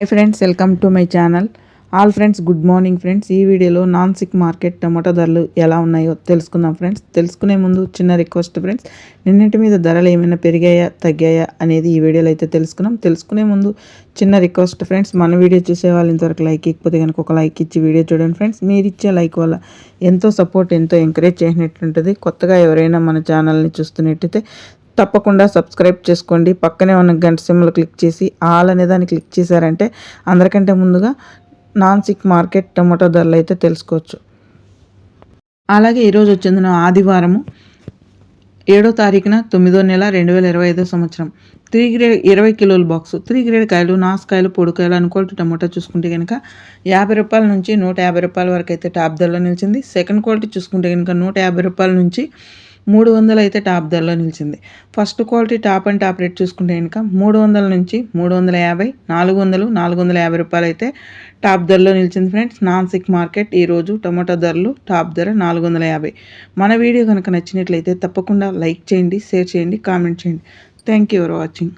Hi friends welcome to my channel all friends good morning friends ఈ వీడియోలో non sick market tomato ధరలు ఎలా ఉన్నాయో తెలుసుకుందాం ఫ్రెండ్స్ తెలుసుకునే ముందు చిన్న రిక్వెస్ట్ ఫ్రెండ్స్ నిన్నటి మీద ధరలు ఏమైనా పెరిగాయా తగ్గాయా అనేది ఈ వీడియోలో అయితే తెలుసుకున్నాం తెలుసుకునే ముందు చిన్న రిక్వెస్ట్ ఫ్రెండ్స్ మన వీడియో చూసే వాళ్ళు ఇంతవరకు లైక్ ఇకపోతే కనుక ఒక లైక్ ఇచ్చి వీడియో చూడండి ఫ్రెండ్స్ మీరు ఇచ్చే లైక్ వల్ల ఎంతో సపోర్ట్ ఎంతో ఎంకరేజ్ చేసినట్టుంటుంది. కొత్తగా ఎవరైనా మన ఛానల్ని చూస్తున్నట్టయితే తప్పకుండా సబ్స్క్రైబ్ చేసుకోండి. పక్కనే ఉన్న గంట సిమ్లు క్లిక్ చేసి ఆల్ అనే దాన్ని క్లిక్ చేశారంటే అందరికంటే ముందుగా నాన్ సిక్ మార్కెట్ టమాటో ధరలు అయితే తెలుసుకోవచ్చు. అలాగే ఈరోజు వచ్చింది ఆదివారము ఏడో తారీఖున తొమ్మిదో నెల రెండు వేల ఇరవై ఐదో సంవత్సరం. త్రీ గ్రేడ్ ఇరవై కిలోల బాక్స్ త్రీ గ్రేడ్ కాయలు నాసుకాయలు పొడికాయలు అనుకోవాలి టమాటో చూసుకుంటే కనుక యాభై రూపాయల నుంచి నూట యాభై రూపాయల వరకు అయితే టాప్ ధరలో నిలిచింది. సెకండ్ క్వాలిటీ చూసుకుంటే కనుక నూట యాభై రూపాయల నుంచి మూడు వందలు అయితే టాప్ ధరలో నిలిచింది. First quality top and top rate చూసుకుంటే కనుక మూడు వందల నుంచి మూడు వందల యాభై నాలుగు వందలు నాలుగు వందల యాభై రూపాయలు అయితే టాప్ ధరలో నిలిచింది ఫ్రెండ్స్. నాన్ సిక్ మార్కెట్ ఈరోజు టమాటో ధరలు టాప్ ధర నాలుగు వందల యాభై. మన వీడియో కనుక నచ్చినట్లయితే తప్పకుండా లైక్ చేయండి షేర్ చేయండి కామెంట్ చేయండి. Thank you for watching.